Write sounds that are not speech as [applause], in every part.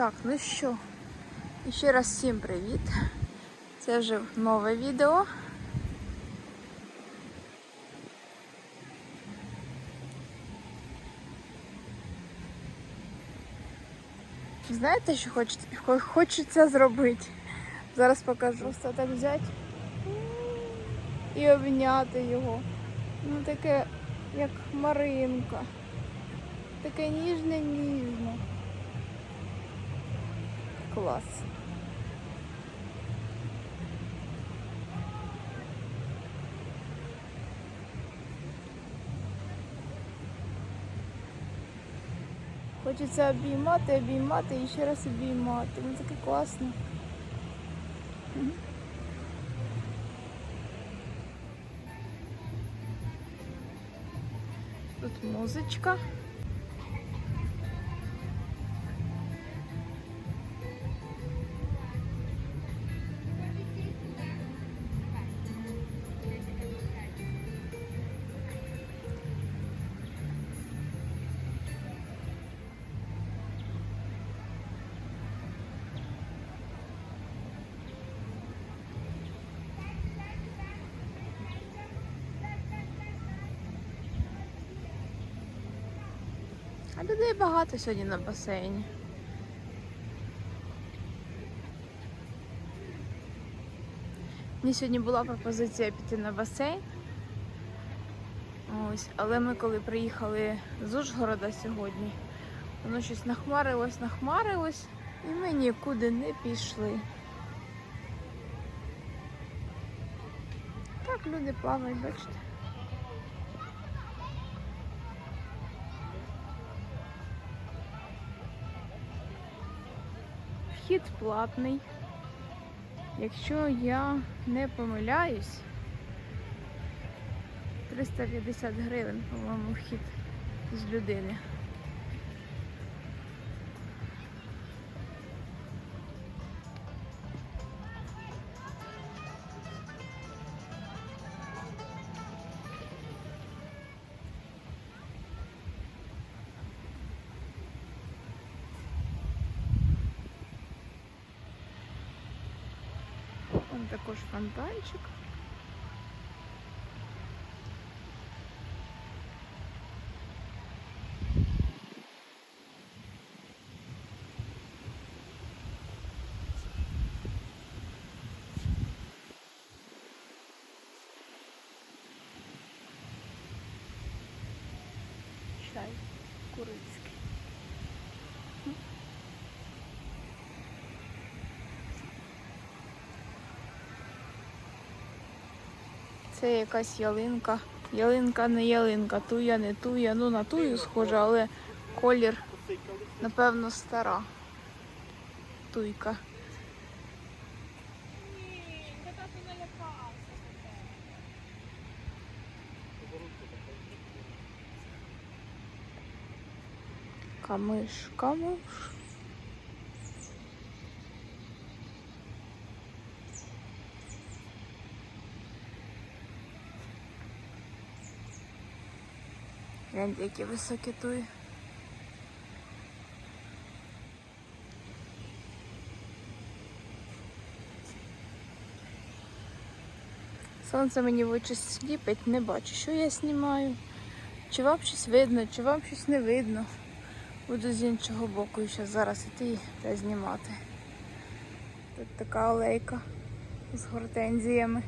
Так, ну що, і ще раз всім привіт. Це вже нове відео. Знаєте, що хочеться, хочеться зробити? Зараз покажу. Просто так взяти і обняти його. Ну таке, як Маринка. Таке ніжне-ніжне. Клас. Хочеться обіймати, обіймати і ще раз обіймати. Ну таке класно. Тут музичка. А людей багато сьогодні на басейні. Мені сьогодні була пропозиція піти на басейн. Ось, але ми коли приїхали з Ужгорода сьогодні, воно щось нахмарилось, нахмарилось, і ми нікуди не пішли. Так, люди плавають, бачите. Вхід платний. Якщо я не помиляюсь, 350 гривень, по-моєму, вхід з людини. Також фонтанчик. Чай курицький. Це якась ялинка. Ялинка не ялинка, туя не туя. Ну на тую схожа, але колір, напевно, стара. Туйка. Камиш, камиш. Гляньте, які високі туї. Сонце мені в очі сліпить, не бачу, що я знімаю. Чи вам щось видно, чи вам щось не видно. Буду з іншого боку ще зараз іти та знімати. Тут така алейка з гортензіями.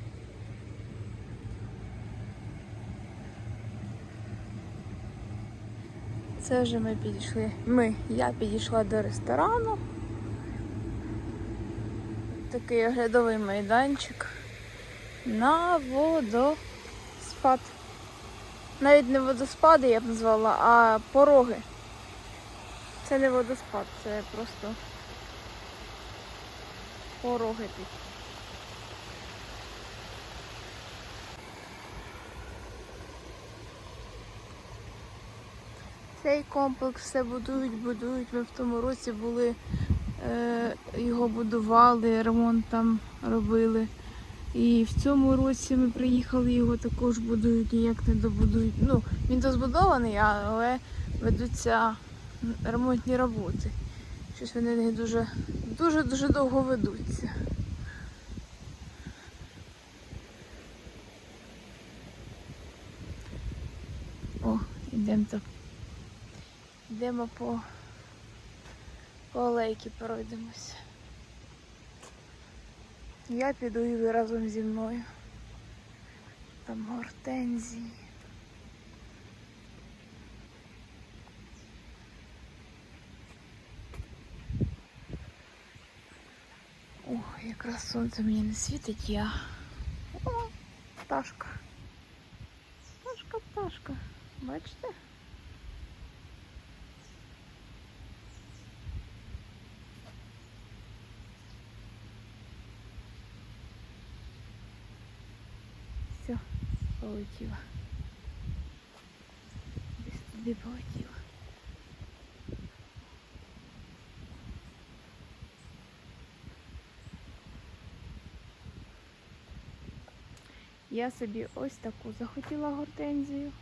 Це вже ми підійшли. Ми, я підійшла до ресторану. Такий оглядовий майданчик на водоспад. Навіть не водоспади я б назвала, а пороги. Це не водоспад, це просто пороги тут. Цей комплекс все будують, будують. Ми в тому році були, е, його будували, ремонт там робили. І в цьому році ми приїхали, його також будують, ніяк не добудують. Ну, він то збудований, але ведуться ремонтні роботи. Щось вони не дуже дуже довго ведуться. О, йдемо то. Йдемо по, по алейки пройдемося. Я піду і ви разом зі мною. Там гортензії. О, якраз сонце мені не світить, я. О, пташка. Пташка, пташка. Бачите? Все, полетіла. Десь туди полетіла. Я собі ось таку захотіла гортензію.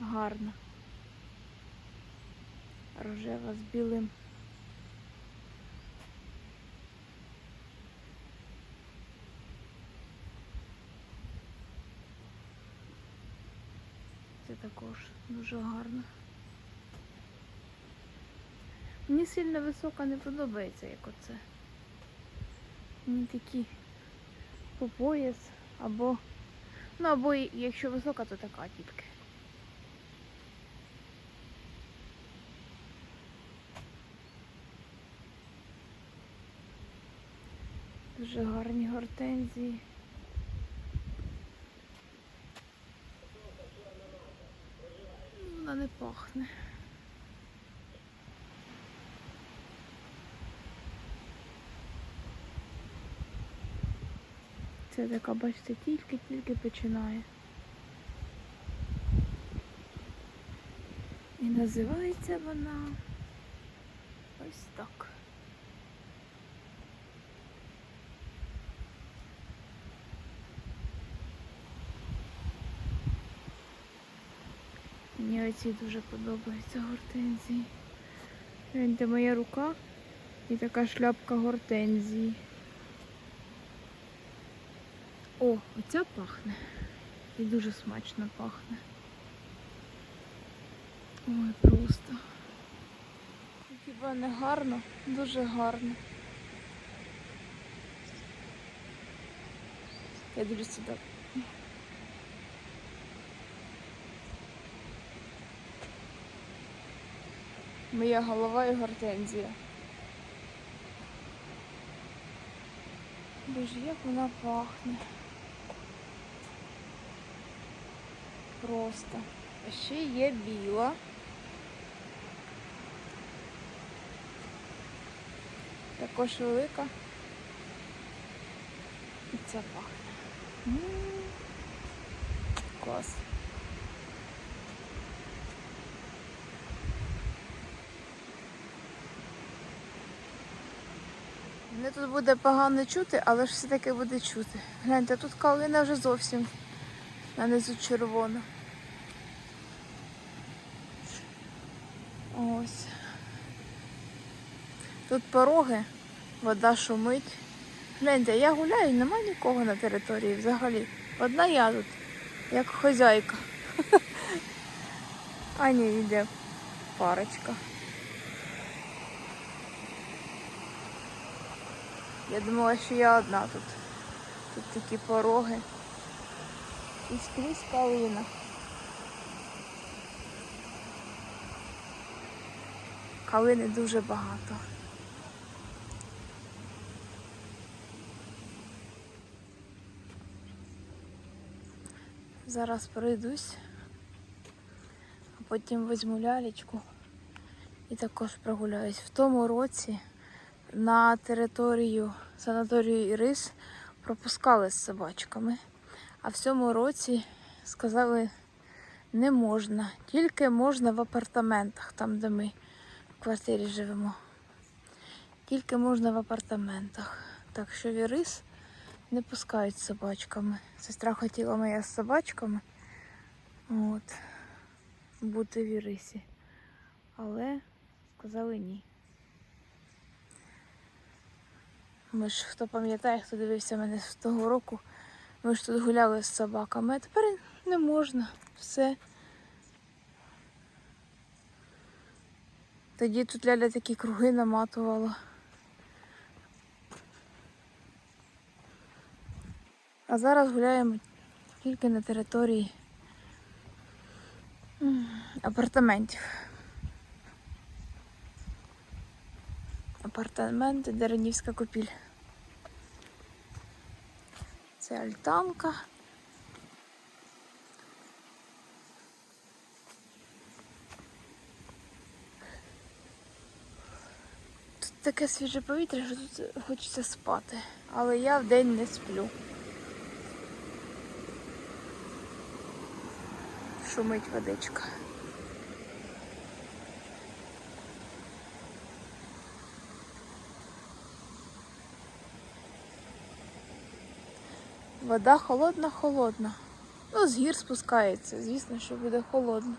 Гарна. Рожева з білим. Також дуже гарно. Мені сильно висока не подобається, як оце. Мені такі по пояс або. Ну, або якщо висока, то така тільки. Дуже гарні гортензії. Вона не пахне. Це така, бачите, тільки-тільки починає. І називається вона ось так. Мені оці дуже подобаються гортензії. Гляньте, моя рука і така шляпка гортензії. О, оця пахне. І дуже смачно пахне. Ой, просто. Хіба не гарно? Дуже гарно. Я дивлюсь сюди. Моя голова і гортензія. Боже, як вона пахне. Просто. А ще є біла. Також велика. І ця пахне. М, Клас. Мене тут буде погано чути, але ж все-таки буде чути. Гляньте, тут калина вже зовсім на низу червона. Ось. Тут пороги, вода шумить. Гляньте, я гуляю, нема нікого на території взагалі. Одна я тут, як хазяйка. [laughs] А ні, йде парочка. Я думала, що я одна тут. Тут такі пороги. І скрізь калина. Калини дуже багато. Зараз пройдусь, а потім візьму лялечку і також прогуляюсь. В тому році на територію санаторію Ірис пропускали з собачками. А в цьому році сказали, не можна, тільки можна в апартаментах, там, де ми в квартирі живемо. Тільки можна в апартаментах. Так що в Ірис не пускають з собачками. Сестра хотіла моя з собачками, От. Бути в Ірисі. Але сказали ні. Ми ж, хто пам'ятає, хто дивився мене з того року, ми ж тут гуляли з собаками, а тепер не можна. Все. Тоді тут Ляля такі круги наматувала. А зараз гуляємо тільки на території апартаментів. Апартаменти Деренівська купіль. Це альтанка. Тут таке свіже повітря, що тут хочеться спати. Але я вдень не сплю. Шумить водичка. Вода холодна, холодна. Ну, з гір спускається, звісно, що буде холодно.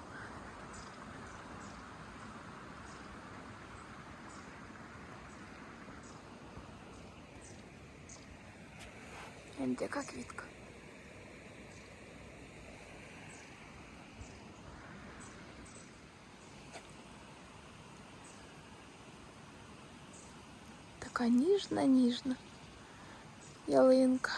Гляньте, яка квітка. Така ніжна, ніжна ялинка.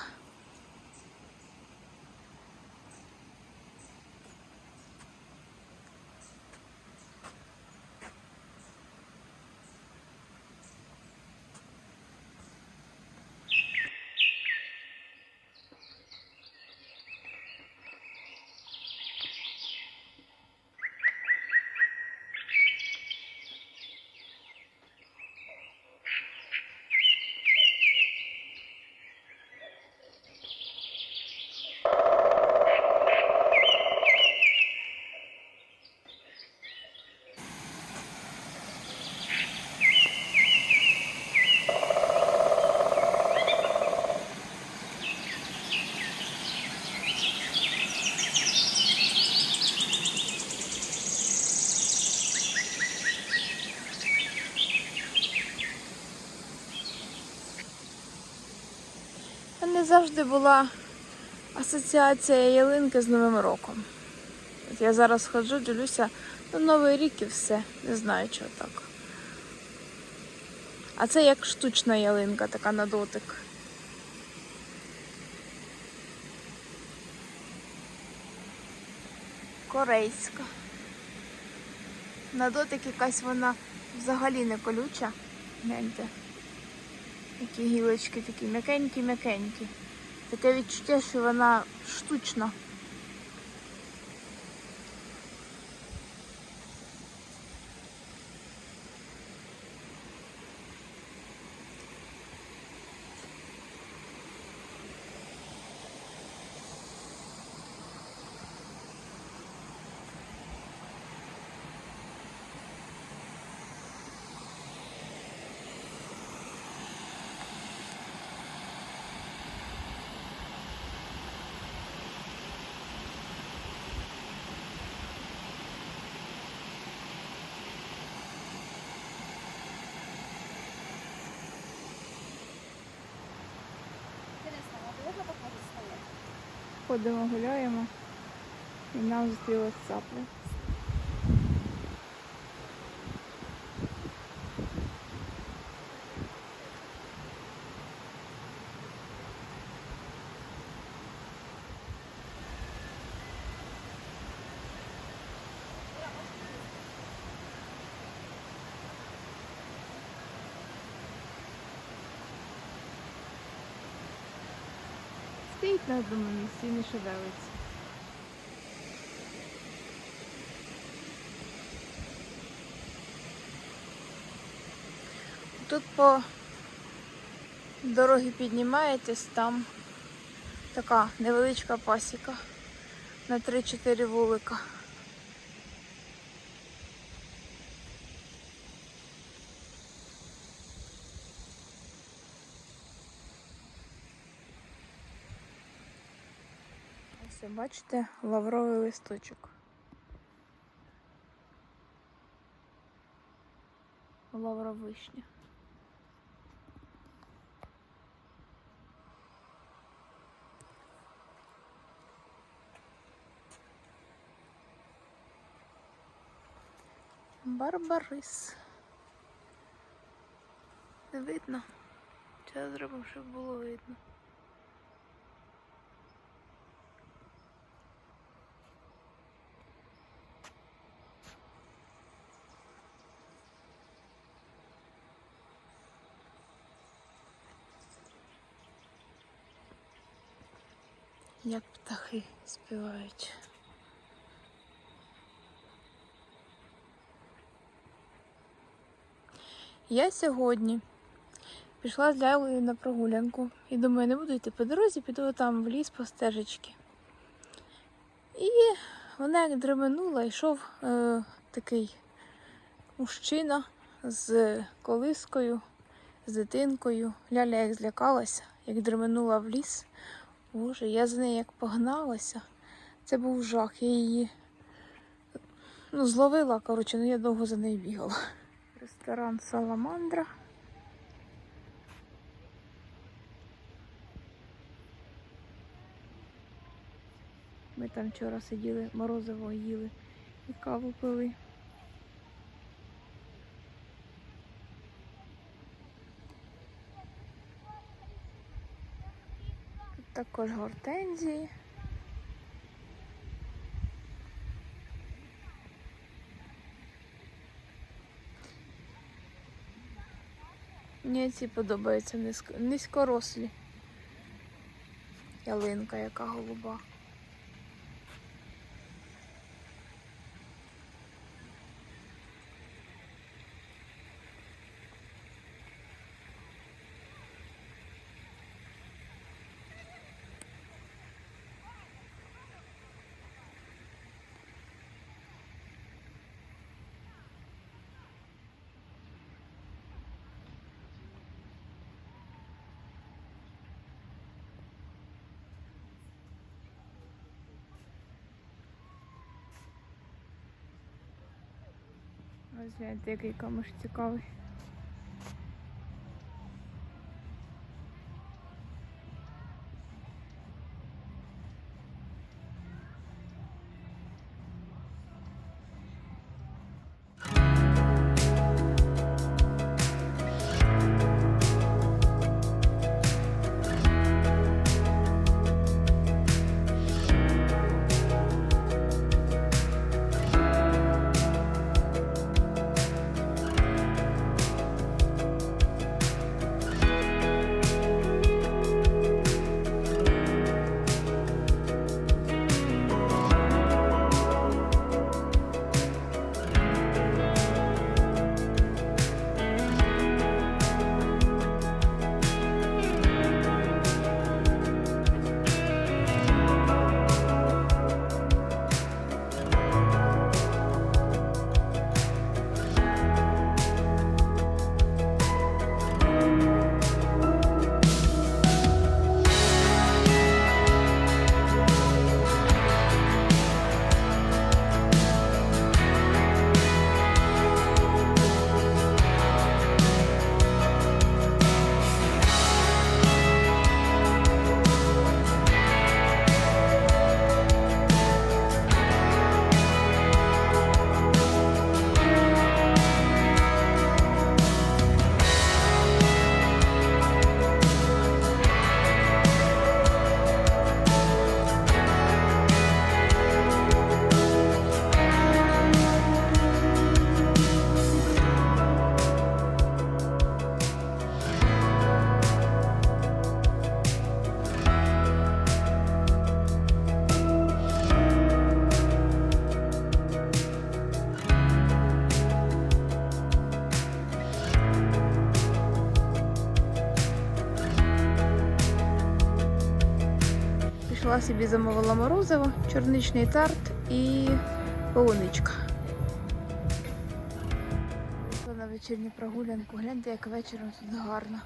Завжди була асоціація ялинки з Новим роком. От я зараз ходжу, дивлюся, ну Новий рік і все. Не знаю, чого так. А це як штучна ялинка, така на дотик. Корейська. На дотик якась вона взагалі не колюча. Гляньте. Які гілочки такі м'якенькі-м'якенькі. Таке відчуття, що вона штучна. Ходимо, гуляємо. І нам зустрілась цапля. Стоїть на одному місці і не шевелиться. Тут по дорогі піднімаєтесь, там така невеличка пасіка на 3-4 вулика. Ось, бачите, лавровий листочок. Лавровишня. Барбарис. Не видно. Зараз зробимо, щоб було видно. Як птахи співають. Я сьогодні пішла з Лялею на прогулянку і думаю, не буду йти по дорозі, піду там в ліс по стежечки. І вона як дременула, йшов е, такий мужчина з колискою, з дитинкою. Ляля як злякалася, як дременула в ліс. Боже, я за нею як погналася. Це був жах. Я її ну, зловила, коротше, ну я довго за нею бігала. Ресторан Саламандра. Ми там вчора сиділи, морозиво їли і каву пили. Також гортензії. Мені ці подобаються низько, низькорослі. Ялинка, яка голуба. Ось гляньте, який камиш цікавий. Пішла собі замовила морозиво, чорничний тарт і полуничка. На вечірню прогулянку. Гляньте, як вечором тут гарно.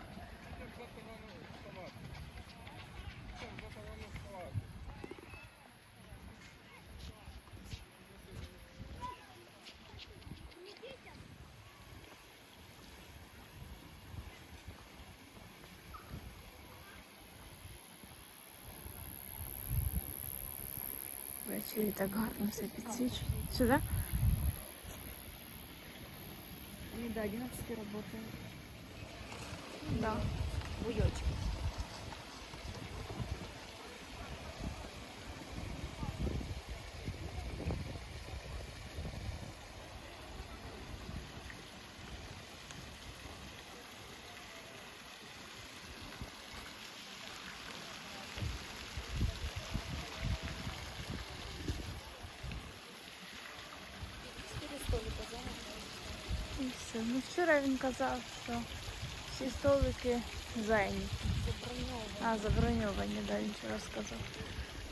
Ввечері так гарно все підсвічує. Сюди? Они до 11 работают. Да. Буёчки. Ну вчора він казав, що всі столики зайняті. А, заброньовані, да, він вчора сказав.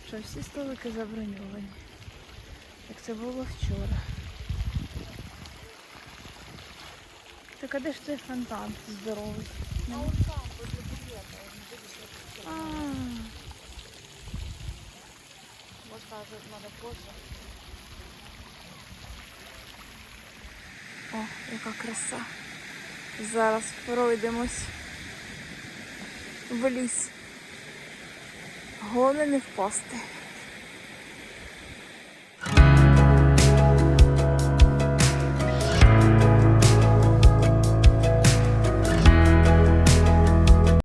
Що всі столики заброньовані. Як це було вчора. Так а де ж той фонтан здоровий? А он там, возле буфета, он видишь, Может, надо позже. О, яка краса. Зараз пройдемось в ліс. Головне не впасти.